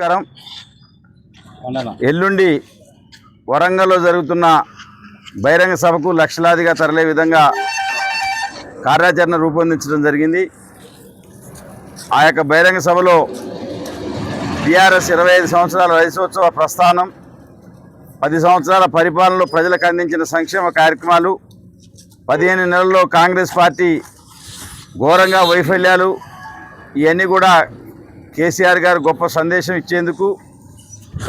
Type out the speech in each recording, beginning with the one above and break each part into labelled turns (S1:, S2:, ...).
S1: నమస్కారం. ఎల్లుండి వరంగల్లో జరుగుతున్న బహిరంగ సభకు లక్షలాదిగా తరలే విధంగా కార్యాచరణ రూపొందించడం జరిగింది. ఆ యొక్క బహిరంగ సభలో టీఆర్ఎస్ ఇరవై ఐదు సంవత్సరాల వయసోత్సవ ప్రస్థానం పది సంవత్సరాల పరిపాలనలో ప్రజలకు అందించిన సంక్షేమ కార్యక్రమాలు పదిహేను నెలల్లో కాంగ్రెస్ పార్టీ ఘోరంగా వైఫల్యాలు ఇవన్నీ కూడా కేసీఆర్ గారు గొప్ప సందేశం ఇచ్చేందుకు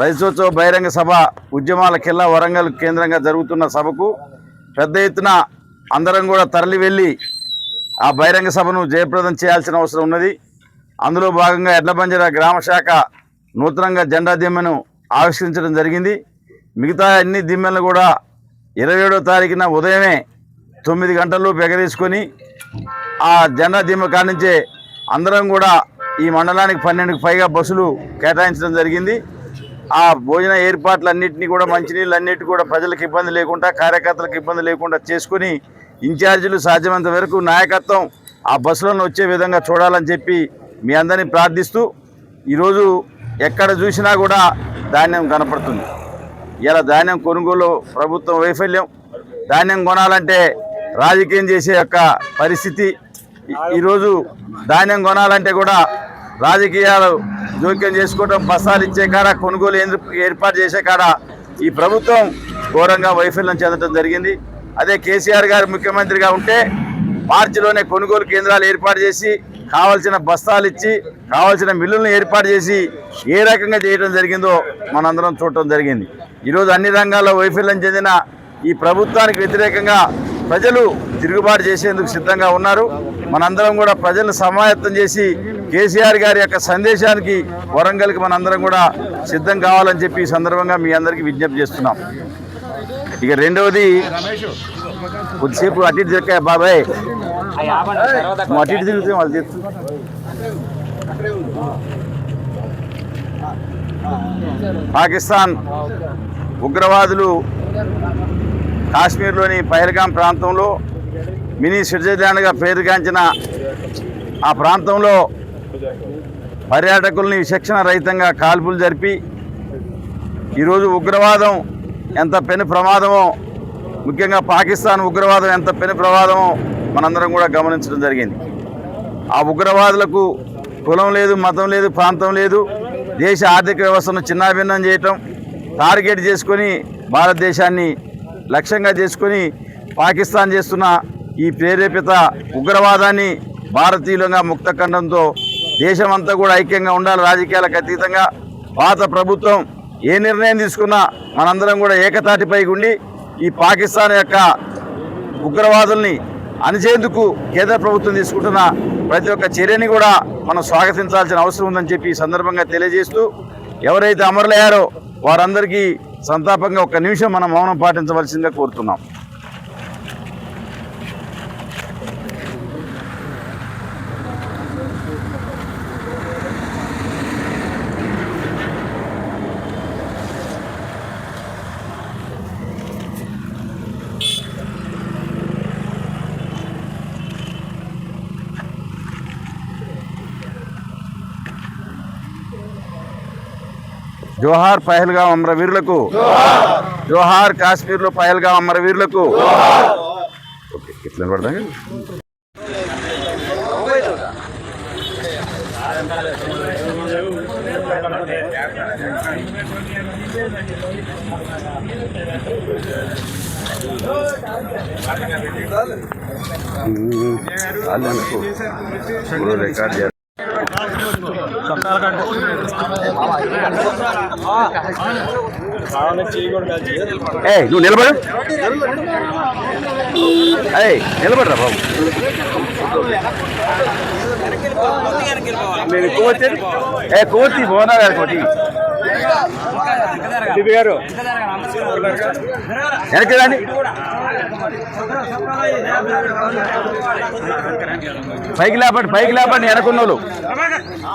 S1: రైతోత్సవ బహిరంగ సభ ఉద్యమాల కిల్లా వరంగల్ కేంద్రంగా జరుగుతున్న సభకు పెద్ద ఎత్తున అందరం కూడా తరలి వెళ్ళి ఆ బహిరంగ సభను జయప్రదం చేయాల్సిన అవసరం ఉన్నది. అందులో భాగంగా ఎడ్లబంజర గ్రామ శాఖ నూతనంగా జెండా దిమ్మెను ఆవిష్కరించడం జరిగింది. మిగతా అన్ని దిమ్మెలను కూడా ఇరవై ఏడో తారీఖున ఉదయమే తొమ్మిది గంటల్లో ఎగరేసుకొని ఆ జెండా దిమ్మ కానించే అందరం కూడా ఈ మండలానికి పన్నెండుకు పైగా బస్సులు కేటాయించడం జరిగింది. ఆ భోజన ఏర్పాట్లన్నింటినీ కూడా మంచినీళ్ళు అన్నిటి కూడా ప్రజలకు ఇబ్బంది లేకుండా కార్యకర్తలకు ఇబ్బంది లేకుండా చేసుకొని ఇన్ఛార్జీలు సాధ్యమైనంత వరకు నాయకత్వం ఆ బస్సులను వచ్చే విధంగా చూడాలని చెప్పి మీ అందరినీ ప్రార్థిస్తూ ఈరోజు ఎక్కడ చూసినా కూడా ధాన్యం కనపడుతుంది. ఇలా ధాన్యం కొనుగోలు ప్రభుత్వం వైఫల్యం. ధాన్యం కొనాలంటే రాజకీయం చేసే యొక్క పరిస్థితి. ఈరోజు ధాన్యం కొనాలంటే కూడా రాజకీయాలు జోక్యం చేసుకోవటం బస్సాలు ఇచ్చే కాడ కొనుగోలు ఏర్పాటు చేసే కాడ ఈ ప్రభుత్వం ఘోరంగా వైఫల్యం చెందడం జరిగింది. అదే కేసీఆర్ గారు ముఖ్యమంత్రిగా ఉంటే మార్చిలోనే కొనుగోలు కేంద్రాలు ఏర్పాటు చేసి కావాల్సిన బస్తాలు ఇచ్చి కావాల్సిన మిల్లులను ఏర్పాటు చేసి ఏ రకంగా చేయడం జరిగిందో మనందరం చూడటం జరిగింది. ఈరోజు అన్ని రంగాల్లో వైఫల్యం చెందిన ఈ ప్రభుత్వానికి వ్యతిరేకంగా ప్రజలు తిరుగుబాటు చేసేందుకు సిద్ధంగా ఉన్నారు. మనందరం కూడా ప్రజలను సమాయత్తం చేసి కేసీఆర్ గారి యొక్క సందేశానికి వరంగల్కి మనందరం కూడా సిద్ధం కావాలని చెప్పి ఈ సందర్భంగా మీ అందరికీ విజ్ఞప్తి చేస్తున్నాం. ఇక రెండవది కొద్దిసేపు అటు ఇటు దొరికాయ బాబాయ్. అటు ఇటు తిరిగితే వాళ్ళు పాకిస్తాన్ ఉగ్రవాదులు కాశ్మీర్లోని పహల్గాం ప్రాంతంలో మినీ స్విట్జర్లాండ్గా పేరుగాంచిన ఆ ప్రాంతంలో పర్యాటకుల్ని విచక్షణ రహితంగా కాల్పులు జరిపి ఈరోజు ఉగ్రవాదం ఎంత పెను ప్రమాదమో ముఖ్యంగా పాకిస్తాన్ ఉగ్రవాదం ఎంత పెను ప్రమాదమో మనందరం కూడా గమనించడం జరిగింది. ఆ ఉగ్రవాదులకు కులం లేదు మతం లేదు ప్రాంతం లేదు. దేశ ఆర్థిక వ్యవస్థను చిన్నాభిన్నం చేయటం టార్గెట్ చేసుకొని భారతదేశాన్ని లక్ష్యంగా చేసుకొని పాకిస్తాన్ చేస్తున్న ఈ ప్రేరేపిత ఉగ్రవాదాన్ని భారతీయులంగా ముక్తఖండంతో దేశం అంతా కూడా ఐక్యంగా ఉండాలి. రాజకీయాలకు అతీతంగా పాత ప్రభుత్వం ఏ నిర్ణయం తీసుకున్నా మనందరం కూడా ఏకతాటిపై ఉండి ఈ పాకిస్తాన్ యొక్క ఉగ్రవాదుల్ని అణిచేందుకు కేంద్ర ప్రభుత్వం తీసుకుంటున్న ప్రతి ఒక్క చర్యని కూడా మనం స్వాగతించాల్సిన అవసరం ఉందని చెప్పి ఈ సందర్భంగా తెలియజేస్తూ ఎవరైతే అమరులయ్యారో వారందరికీ సంతాపంగా ఒక్క నిమిషం మనం మౌనం పాటించవలసిందిగా కోరుతున్నాం. జోహార్ పహల్గాం అమరవీరులకు జోహార్ కాశ్మీర్లో పహల్గాం అమరవీరులకు ఓకే ఇట్లా పడదా. అనుకో ఇప్పుడు రికార్డ్ చేయాలి ఏ నువ్వు నిలబడు. ఏయ్ నిలబడరా బాబు. నేను కోతి ఏ కోతి బోనా గారు కోటి గారు. వెనక్కి రండి. పైకి లేపండి పైకి లేపండి వెనకున్నోళ్ళు.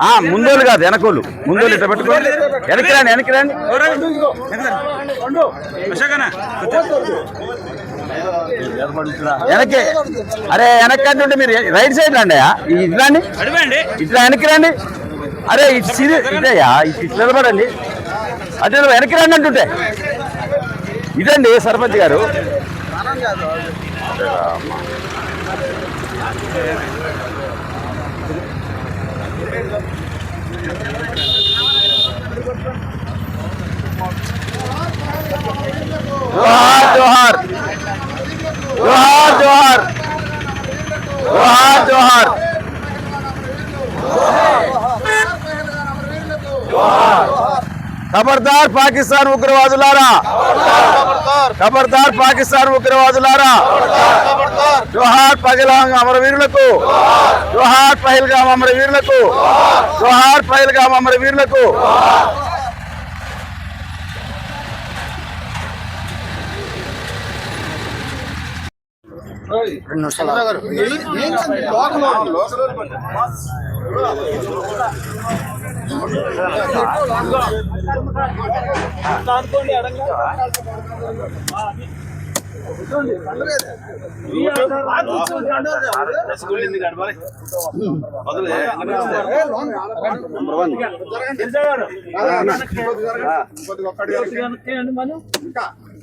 S1: ఆ, ముందోళ్ళు కాదు వెనకోళ్ళు. ముందోళ్ళు ఇట్లా పెట్టుకోండి. వెనక్కి రండి వెనక్కి రండి. వెనక్కి అరే వెనక్కి అంటే మీరు. రైట్ సైడ్ రండి ఇట్లా ఇట్లా వెనక్కి రండి. అరే ఇటు ఇదయ్యా ఇటు నిలబడండి. అదే వెనక్కి రండి అంటుంటే. ఇదండి సర్పంచ్ గారు. జోహార్. జోహార్ జోహార్. జోహార్ జోహార్. ఖబర్దార్ పాకిస్తాన్ ఉగ్రవాదులారా ఖబర్దార్ పాకిస్తాన్ ఉగ్రవాదులారా జోహార్ పహల్గాం అమరవీరులకు జోహార్ పహల్గాం అమరవీరులకు జోహార్ పహల్గాం అమరవీరులకు
S2: రసగుల్లింది గడపాలి వదిలే నంబర్ వన్. జరగండి జరగండి మనం ఇంకా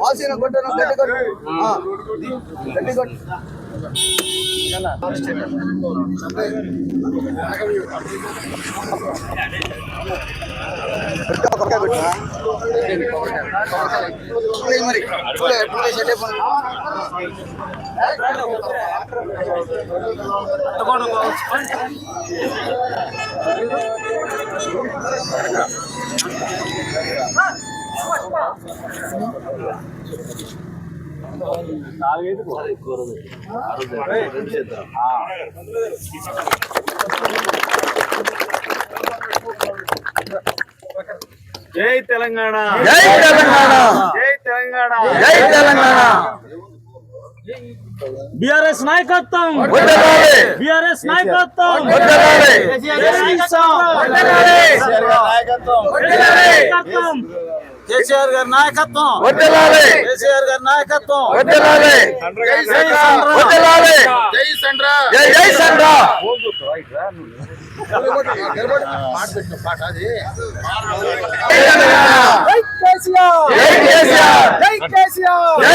S3: వాసిన కొట్టను గట్టి కొట్టు గట్టి కొట్టు మరి సెట్
S2: జై తెలంగాణ
S1: జై తెలంగాణ
S2: జై తెలంగాణ
S1: జై తెలంగాణ
S2: బిఆర్ఎస్ నాయకత్వం
S1: వడ్డరాలే
S2: బిఆర్ఎస్ నాయకత్వం
S1: వడ్డరాలే
S2: నాయకత్వం కేసీఆర్ గారి నాయకత్వం.
S1: వడ్డరాలే
S2: కేసీఆర్ గారి నాయకత్వం.
S1: వడ్డరాలే వడ్డరాలే జై జై సండ్రా జై కేసీఆర్.
S2: జై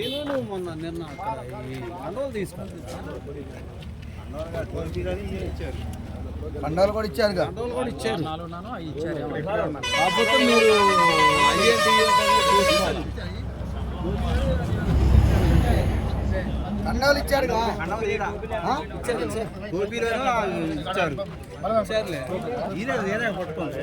S2: సీను మొన్న నిన్న కండోలు తీసుకుంది
S3: కండాలు కూడా ఇచ్చారుగా.
S2: కండోలు కూడా ఇచ్చారు. కాకపోతే మీరు
S3: కండాలు ఇచ్చారుగా.
S2: గోపీలో ఇచ్చారు. ఇచ్చారులే. ఇదే వేరే పట్టుకోండి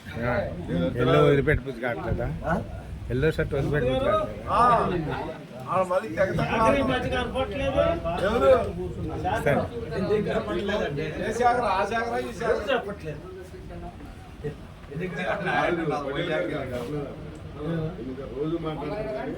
S4: ఎల్లో వదిలిపెట్టి కావట్లేదా? ఎల్లో షర్ట్ వదిలిపెట్టి కావట్లేదా
S5: రోజు మాట్లాడుతున్నారు.